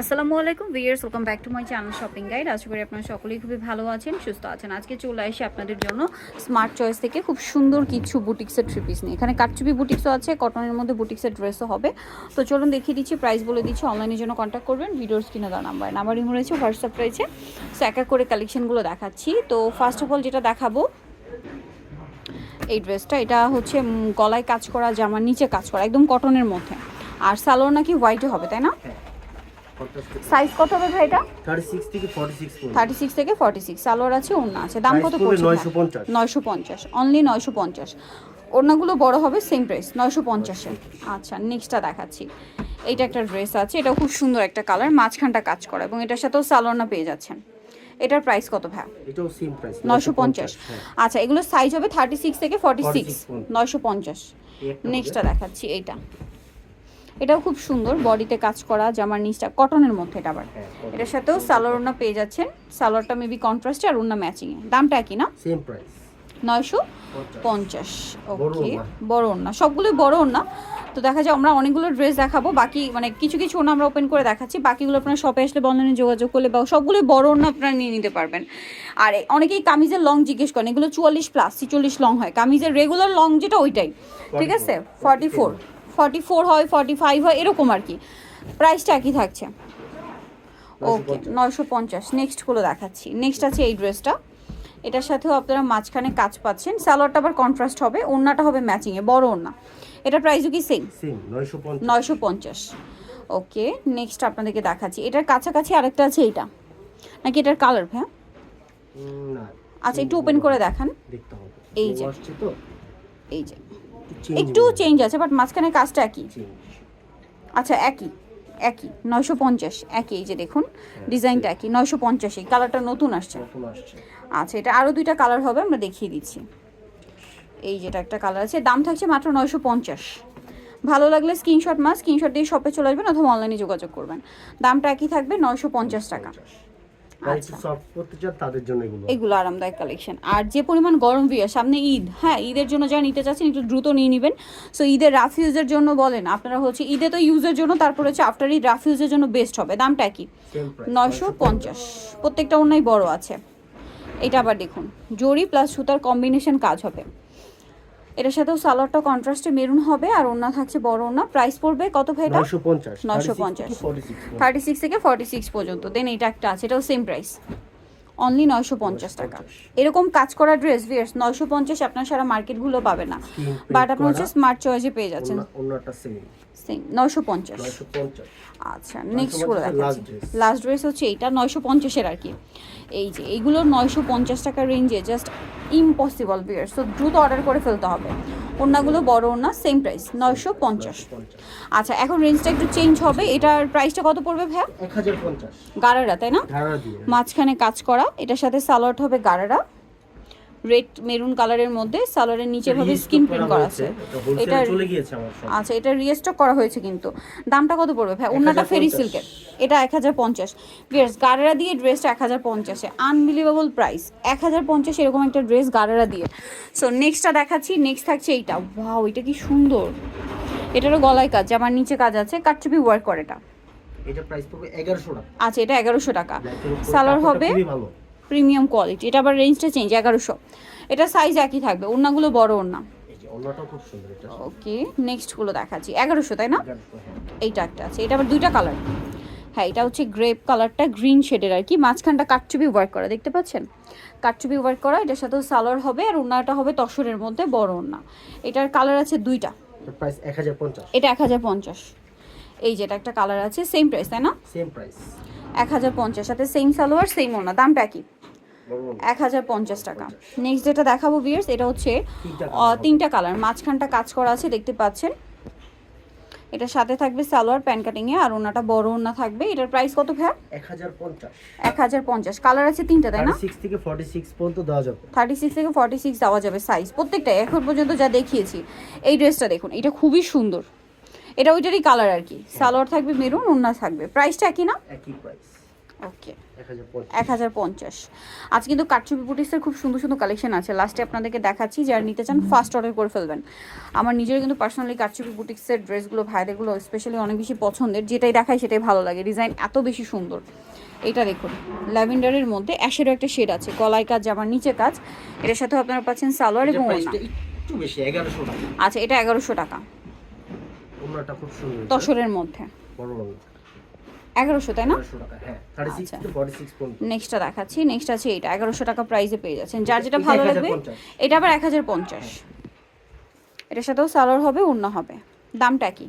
আসসালামু আলাইকুম viewers welcome back to my channel shopping guide আশা করি আপনারা সকলেই খুবই ভালো আছেন, সুস্থ আছেন। আজকে চলে আসি আপনাদের জন্য স্মার্ট চয়েস থেকে খুব সুন্দর কিছু বুটিক্সের থ্রি পিস নিয়ে। এখানে কাটচুপি বুটিক্সও আছে কটনের মধ্যে বুটিক্সের ড্রেসও হবে। তো চলুন দেখিয়ে দিচ্ছি প্রাইস বলে দিচ্ছি অনলাইনের জন্য কন্ট্যাক্ট করবেন। ভিডিওর স্ক্রিনে দেওয়া নাম্বার নাম্বার ইমো রয়েছে হোয়াটসঅ্যাপ রয়েছে। সো এক এক করে কালেকশনগুলো দেখাচ্ছি। তো ফার্স্ট অফ অল যেটা দেখাবো, এই ড্রেসটা এটা হচ্ছে গলায় কাজ করা, জামার নিচে কাজ করা, একদম কটনের মধ্যে। আর সালোয়ার নাকি হোয়াইটে হবে, তাই না? সাইজ কত হবে ভাই এটা থার্টি সিক্স থেকে ফর্টি সিক্স থার্টি সিক্স থেকে ফর্টি সিক্স সালোয়ার আছে ওড়না আছে। দাম কত পড়ছে নয়শো পঞ্চাশ। নয়শো পঞ্চাশ অনলি নয়শো পঞ্চাশ। ওড়নাগুলো বড় হবে সেম প্রাইস নয়শো পঞ্চাশে। আচ্ছা নেক্সটটা দেখাচ্ছি। এইটা একটা ড্রেস আছে এটা খুব সুন্দর একটা কালার মাঝখানটা কাজ করা এবং এটার সাথেও সালোয়ারনা পেয়ে যাচ্ছেন। এটার প্রাইস কত ভাই এটাও সেম প্রাইস নয়শো পঞ্চাশ। আচ্ছা এগুলো সাইজ হবে থার্টি সিক্স থেকে ফর্টি সিক্স 46 পর্যন্ত। নয়শো পঞ্চাশ। নেক্সটটা দেখাচ্ছি এইটা। এটাও খুব সুন্দর বডিতে কাজ করা জামার নিচটা কটনের মধ্যে এটা আবার। হ্যাঁ, এটার সাথেও সালোয়ার ওড়না পেয়ে যাচ্ছেন। সালোয়ারটা মেবি কন্ট্রাস্টে আর ওড়না ম্যাচিংয়ে দামটা একই না? সেম প্রাইস নয়শো পঞ্চাশ। ওকে। বড় ওড়না। সবগুলোই বড় ওড়না। তো দেখা যায় আমরা অনেকগুলো ড্রেস দেখাবো। বাকি মানে কিছু কিছু ওড়না আমরা ওপেন করে দেখাচ্ছি। বাকিগুলো আপনারা শপে আসলে বন্ধনে যোগাযোগ করলে বা সবগুলোই বড় ওড়না আপনারা নিয়ে নিতে পারবেন। আর অনেকেই কামিজের লং জিজ্ঞেস করেন। এগুলো চুয়াল্লিশ প্লাস ছিচল্লিশ লং হয়। কামিজের রেগুলার লং যেটা ওইটাই। ঠিক আছে? ফর্টি ফোর ফর্টি ফোর হয় ফর্টি ফাইভ হয় এরকম আর কি। প্রাইসটা একই থাকছে। ওকে নয়শো পঞ্চাশ। নেক্সটগুলো দেখাচ্ছি। নেক্সট আছে এই ড্রেসটা এটার সাথেও আপনারা মাঝখানে কাজ পাচ্ছেন। স্যালোয়ারটা আবার কন্ট্রাস্ট হবে। ওড়নাটা হবে ম্যাচিংয়ে বড় ওড়না। এটা প্রাইসও কি সেম নয়শো পঞ্চাশ। ওকে নেক্সট আপনাদেরকে দেখাচ্ছি। এটার কাছাকাছি আরেকটা আছে এইটা। নাকি এটার কালার হ্যাঁ আচ্ছা একটু ওপেন করে দেখান। এই যে। এই যে। একটু চেঞ্জ আছে বাট মাঝখানে কাজটা একই। আচ্ছা একই একই নয়শো পঞ্চাশ একই এই যে দেখুন ডিজাইনটা একই নয়শো পঞ্চাশ এই কালারটা নতুন আসছে। নতুন আসছে। আচ্ছা এটা আরও দুইটা কালার হবে আমরা দেখিয়ে দিচ্ছি। এই যেটা একটা কালার আছে দাম থাকছে মাত্র নয়শো পঞ্চাশ। ভালো লাগলে স্ক্রিনশট মাস স্ক্রিনশট দিয়ে শপে চলে আসবেন অথবা অনলাইনে যোগাযোগ করবেন। দামটা একই থাকবে নয়শো পঞ্চাশ টাকা। আচ্ছা। এগুলো। আরামদায়ক কালেকশন আর যে পরিমাণ গরম সামনে ঈদ। হ্যাঁ ঈদের জন্য যারা নিতে চাচ্ছেন একটু দ্রুত নিয়ে নেবেন। সো ঈদের রাফ ইউজের জন্য বলেন আপনারা হচ্ছে ঈদে তো ইউজের জন্য তারপরে হচ্ছে আফটার ঈদ রাফ ইউজের জন্য বেস্ট হবে। দামটা কি নয়শো পঞ্চাশ। প্রত্যেকটা অন্যায় বড় আছে। এটা আবার দেখুন জরি প্লাস সুতার কম্বিনেশন কাজ হবে। এটার সাথেও সালোয়ারটা কন্ট্রাস্টে মেরুন হবে আর ওনা থাকছে বড় ওনা প্রাইস পড়বে কত ভাই এটা নয়শো পঞ্চাশ। 950 ফর্টি সিক্স থার্টি সিক্স থেকে ফর্টি সিক্স পর্যন্ত। দেন এটা একটা আছে এটাও সেম প্রাইস অনলি নয়শো পঞ্চাশ টাকা। এরকম কাজ করা ড্রেস ভিয়ার্স নয়শো পঞ্চাশ আপনার সারা মার্কেটগুলো পাবে না। বাট আপনার হচ্ছে স্মার্ট চয়েসে পেয়ে যাচ্ছেন। সেম নয়শো পঞ্চাশ। আচ্ছা নেক্সট করে দেখাচ্ছি। লাস্ট ড্রেস হচ্ছে এইটা নয়শো পঞ্চাশের আর কি। এই যে এইগুলো নয়শো পঞ্চাশ টাকার রেঞ্জে জাস্ট ইম্পসিবল বিয়ার সো দ্রুত অর্ডার করে ফেলতে হবে। ওড়নাগুলো বড় ওড়না সেম প্রাইস নয়শো পঞ্চাশ। আচ্ছা এখন রেঞ্জটা একটু চেঞ্জ হবে। এটার প্রাইসটা কত পড়বে ভাইয়া? গারারা তাই না? মাঝখানে কাজ করা এটার সাথে সালোয়ার হবে গারারা। রেড মেরুন কালারের মধ্যে সালোয়ারের নিচে ভাবে স্কিন প্রিন্ট করা আছে। এটা চলে গিয়েছে আমার আচ্ছা এটা রিস্টক করা হয়েছে কিন্তু। দামটা কত পড়বে ভাই? ওনাটা ফেরি সিল্কের এটা এক হাজার পঞ্চাশ। ড্রেস গারেরা দিয়ে ড্রেসটা এক হাজার পঞ্চাশে আনবিলিভেবল প্রাইস এক হাজার পঞ্চাশ এরকম একটা ড্রেস গারেরা দিয়ে। সো নেক্সটটা দেখাচ্ছি। নেক্সট থাকছে এইটা। ওয়াও এটা কি সুন্দর। এটারও গলায় কাজ আমার নিচে কাজ আছে। কাটচুপি ওয়ার্ক করে এটা। এটা প্রাইস পড়বে এগারোশো টাকা। আচ্ছা এটা এগারোশো টাকা। সালোয়ার হবে খুবই ভালো। Premium quality. এটা আবার রেঞ্জটা চেঞ্জ এগারোশো। এটা সাইজ একই থাকবে ওড়নাগুলো বড় ওড়না। ওকে নেক্সটগুলো দেখাচ্ছি। এগারোশো তাই না? 1100। এইটা একটা আছে এটা আবার দুইটা কালার হ্যাঁ এটা হচ্ছে গ্রেপ কালারটা গ্রিন শেডের আর কি। মাঝখানটা কাটচুপি ওয়ার্ক করা দেখতে পাচ্ছেন? কাটচুপি ওয়ার্ক করা এটার সাথেও সালোয়ার হবে আর ওড়নাটা হবে তসরের মধ্যে বড় ওড়না। এটার কালার আছে দুইটা। এক হাজার পঞ্চাশ। এটা এক হাজার পঞ্চাশ। এই যেটা একটা কালার আছে সেম প্রাইস তাই না? সেম প্রাইস এক হাজার পঞ্চাশ সাথে সেম সালোয়ার সেম ওড়না দামটা কি। এক হাজার পঞ্চাশ টাকা। নেক্সট যেটা দেখাবো বিয়ার্স এটা হচ্ছে তিনটা কালার মাঝখানটা কাজ করা আছে দেখতে পাচ্ছেন। এটা সাথে থাকবে সালোয়ার প্যান কাটিংয়ে আর ওনাটা বড় ওনা থাকবে। এটার প্রাইস কত এক হাজার পঞ্চাশ। কালার আছে তিনটা তাই না? থার্টি সিক্স থেকে ফর্টি সিক্স পর্যন্ত দেওয়া যাবে। থার্টি সিক্স থেকে ফর্টি সিক্স দেওয়া যাবে সাইজ প্রত্যেকটাই এখন পর্যন্ত যা দেখিয়েছি। এই ড্রেসটা দেখুন এটা খুবই সুন্দর। এটা ওইটারই কালার আর কি। সালোয়ার থাকবে মেরুন ওন্না থাকবে। প্রাইসটা একই না? একই প্রাইস ওকে এক হাজার পঞ্চাশ। আজ কিন্তু কাটচুপি বুটিক্সের খুব সুন্দর সুন্দর কালেকশন আছে। লাস্টে আপনাদেরকে দেখাচ্ছি যারা নিতে চান ফার্স্ট অর্ডার করে ফেলবেন। আমার নিজের কিন্তু পার্সোনালি কাটচুপি বুটিক্সের ড্রেসগুলো ভাইদেরগুলো স্পেশালি অনেক বেশি পছন্দের। যেটাই দেখায় সেটাই ভালো লাগে। ডিজাইন এত বেশি সুন্দর। এটা দেখুন ল্যাভেন্ডারের মধ্যে অ্যাশেরও একটা শেড আছে। গলায় কাজ জামার নিচে কাজ। এটার সাথেও আপনারা পাচ্ছেন সালোয়ার এবং আচ্ছা এটা এগারোশো টাকা। তসরের মধ্যে। এগারোশো তাই না? হ্যাঁ আচ্ছা। নেক্সটটা দেখাচ্ছি নেক্সট আছে এটা এগারোশো টাকা প্রাইসে পেয়ে যাচ্ছেন। যার যেটা ভালো লাগবে এটা আবার এক হাজার পঞ্চাশ। এটার সাথেও সালোয়ার হবে অন্য হবে। দামটা কি?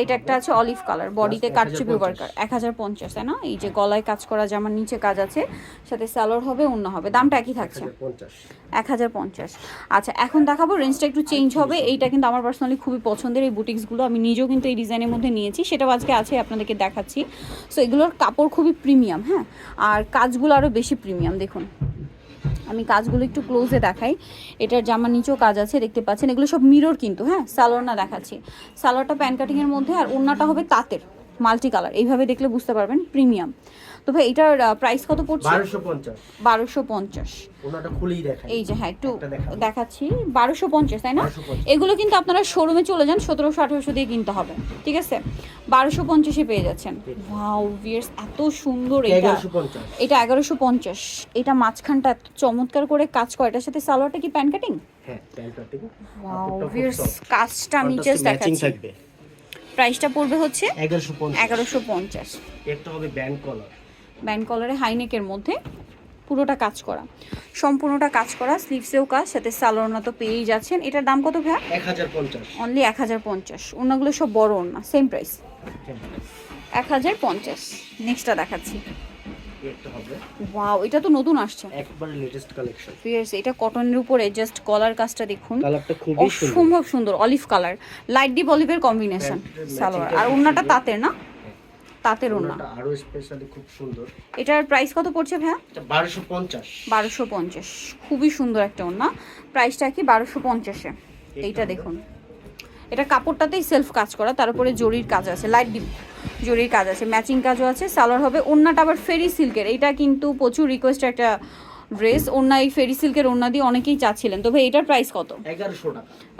এটা একটা আছে অলিভ কালার বডিতে 1050 ওয়ার্কার এক হাজার পঞ্চাশ। তাই না? এই যে গলায় কাজ করা জামার নিচে কাজ আছে সাথে সালোয়ার হবে অন্য হবে দামটা একই থাকছে। এক হাজার পঞ্চাশ। আচ্ছা এখন দেখাবো রেঞ্জটা একটু চেঞ্জ হবে। এইটা কিন্তু আমার পার্সোনালি খুবই পছন্দের এই বুটিক্সগুলো আমি নিজেও কিন্তু এই ডিজাইনের মধ্যে নিয়েছি সেটাও আজকে আছে আপনাদেরকে দেখাচ্ছি। সো এগুলোর কাপড় খুবই প্রিমিয়াম হ্যাঁ? আর কাজগুলো আরও বেশি প্রিমিয়াম দেখুন। আমি কাজগুলো একটু ক্লোজে দেখাই। এটার জামার নিচেও কাজ আছে, দেখতে পাচ্ছেন। এগুলো সব মিরর কিন্তু হ্যাঁ? সালোয়ার না দেখাচ্ছি। সালোয়ারটা প্যান কাটিংয়ের মধ্যে আর ওড়নাটা হবে তাঁতের। মাল্টি কালার এইভাবে দেখলে বুঝতে পারবেন প্রিমিয়াম। তো ভাই এটার প্রাইস কত পড়ছে? বারোশো পঞ্চাশ। এই যে হ্যাঁ একটু দেখাচ্ছি। বারোশো পঞ্চাশ তাই না? এগুলো কিন্তু আপনারা শোরুমে চলে যান সতেরোশো আঠেরোশো দিয়ে কিনতে হবে ঠিক আছে? বারোশো পঞ্চাশে পেয়ে যাচ্ছেন। ভিয়ার্স এত সুন্দর এটা। এগারোশো পঞ্চাশ। এটা এগারোশো পঞ্চাশ। এটা মাঝখানটা এত চমৎকার করে কাজ করে। এটার সাথে সালোয়ারটা কি প্যান কাটিং? হ্যাঁ ওয়াও ভিয়ার্স কাজটা জাস্ট দেখাচ্ছি। প্রাইসটা পড়বে হচ্ছে এগারোশো পঞ্চাশ। একটা হবে ব্যান্ড কলার। ব্যান্ড কলারে হাইনেকের মধ্যে পুরোটা কাজ করা। সম্পূর্ণটা কাজ করা স্লিভসেও কাজ সাথে সালোয়ারনা তো পেয়েই যাচ্ছেন। এটার দাম কত ভাই এক হাজার পঞ্চাশ। অনলি এক হাজার পঞ্চাশ। ওনাগুলো সব বড় ওনা সেম প্রাইস এক হাজার পঞ্চাশ। নেক্সটটা দেখাচ্ছি। হবে। ওয়াও এটা তো নতুন আসছে। একবারে লেটেস্ট কালেকশন ফিয়ার্স এটা কটনের উপরে জাস্ট কলার কাজটা দেখুন। কালারটা খুবই সুন্দর। অসম্ভব সুন্দর অলিভ কালার লাইট ডিপ অলিভের কম্বিনেশন সালোয়ার। আর টা ওনাটা সুন্দর। তাঁতের না? তাঁতের ওনা ওনাটা আরও স্পেশালি খুব সুন্দর। এটার প্রাইস কত পড়ছে ভাইয়া? বারোশো পঞ্চাশ। বারোশো পঞ্চাশ। খুবই সুন্দর একটা ওনা প্রাইসটা কি বারোশো পঞ্চাশে? এইটা দেখুন। এটা কাপড়টাতেই সেলফ কাজ করা তার উপরে জরির কাজ আছে। লাইট ডিপ জরির কাজ আছে ম্যাচিং কাজও আছে সালোয়ার হবে। ওন্নাটা আবার ফেরি সিল্কের এটা কিন্তু প্রচুর রিকোয়েস্ট একটা ড্রেস ওন্না এই ফেরি সিল্কের ওন্না দিয়ে অনেকেই চাচ্ছিলেন। তো ভাই এটার প্রাইস কত?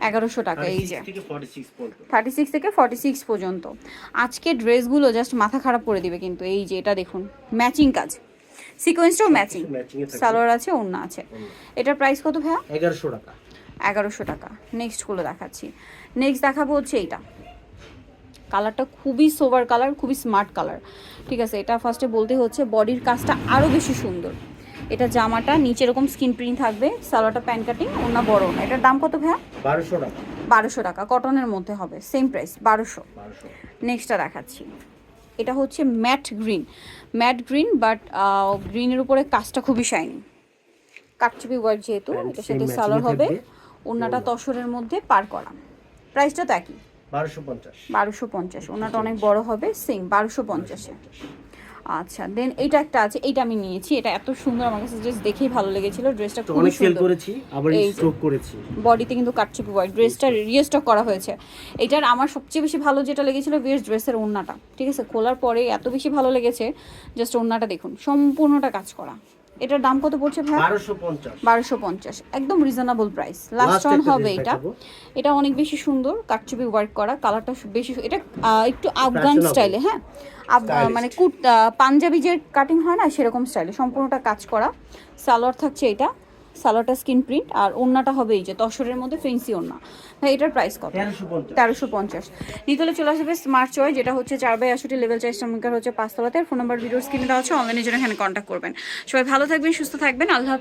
এগারোশো টাকা। এই যে। 36 থেকে ফর্টি সিক্স পর্যন্ত। থার্টি সিক্স থেকে ফর্টি সিক্স পর্যন্ত। আজকে ড্রেসগুলো জাস্ট মাথা খারাপ করে দিবে কিন্তু এই যে এটা দেখুন ম্যাচিং কাজ। সিকোয়েন্সটাও ম্যাচিং সালোয়ার আছে ওড়না আছে। এটার প্রাইস কত ভাইয়া? এগারোশো টাকা। এগারোশো টাকা। নেক্সটগুলো দেখাচ্ছি। নেক্সট দেখাবো হচ্ছে এইটা। কালারটা খুবই সোভার কালার খুবই স্মার্ট কালার। ঠিক আছে এটা ফার্স্টে বলতে হচ্ছে বডির কাজটা আরও বেশি সুন্দর। এটা জামাটা নিচে এরকম স্কিন প্রিন্ট থাকবে সালোয়ারটা প্যান কাটিং ওনা বড় না এটার দাম কত ভাইয়া? বারোশো টাকা। বারোশো টাকা কটনের মধ্যে হবে সেম প্রাইস বারোশো। নেক্সটটা দেখাচ্ছি। এটা হচ্ছে matte green matte green but গ্রিনের উপরে কাজটা খুবই শাইনি কাটচুপি ওয়ার্ক যেহেতু এটার সাথে সালোয়ার হবে। ওনাটা তসরের মধ্যে পার করা। প্রাইসটা তো একই। বারোশো পঞ্চাশ। ওনাটা অনেক বড় হবে বারোশো পঞ্চাশে। আচ্ছা দেন একটা আছে আমি নিয়েছি এটা এত সুন্দর আমার কাছে দেখেই ভালো লেগেছিল ড্রেসটা সুন্দর। করেছি আবার এই করেছি। বডিতে কিন্তু ড্রেসটা রিস্টক করা হয়েছে। এটার আমার সবচেয়ে বেশি ভালো যেটা লেগেছিল বিয়ের ড্রেসের ওড়নাটা ঠিক আছে? খোলার পরে এত বেশি ভালো লেগেছে জাস্ট ওড়নাটা দেখুন সম্পূর্ণটা কাজ করা। এটার দাম কত পড়ছে ভাই বারোশো পঞ্চাশ। বারোশো পঞ্চাশ। একদম রিজনেবল প্রাইস লাস্ট ওয়ান হবে এটা। এটা অনেক বেশি সুন্দর কাটচুপি ওয়ার্ক করা। কালারটা বেশি এটা একটু আফগান স্টাইলে হ্যাঁ? আফ- মানে কুর্তা পাঞ্জাবি যে কাটিং হয় না সেরকম স্টাইলে সম্পূর্ণটা কাজ করা। সালোয়ার থাকছে এটা। সালোয়ারটা স্কিন প্রিন্ট আর ওড়নাটা হবে এই যে তসরের মধ্যে ফেন্সি ওড়না হ্যাঁ এটার প্রাইস কত? তেরোশো পঞ্চাশ। নিতলে চলে আসবে স্মার্ট চয় যেটা হচ্ছে চার বাই আশুটি লেভেল চাই স্টামিকার হচ্ছে পাঁচতলাতে। ফোন নাম্বার ভিডিও স্ক্রিনটা দেওয়া আছে অনলাইনে জন্য এখানে কন্ট্যাক্ট করবেন। সবাই ভালো থাকবেন সুস্থ থাকবেন। আল্লাহ।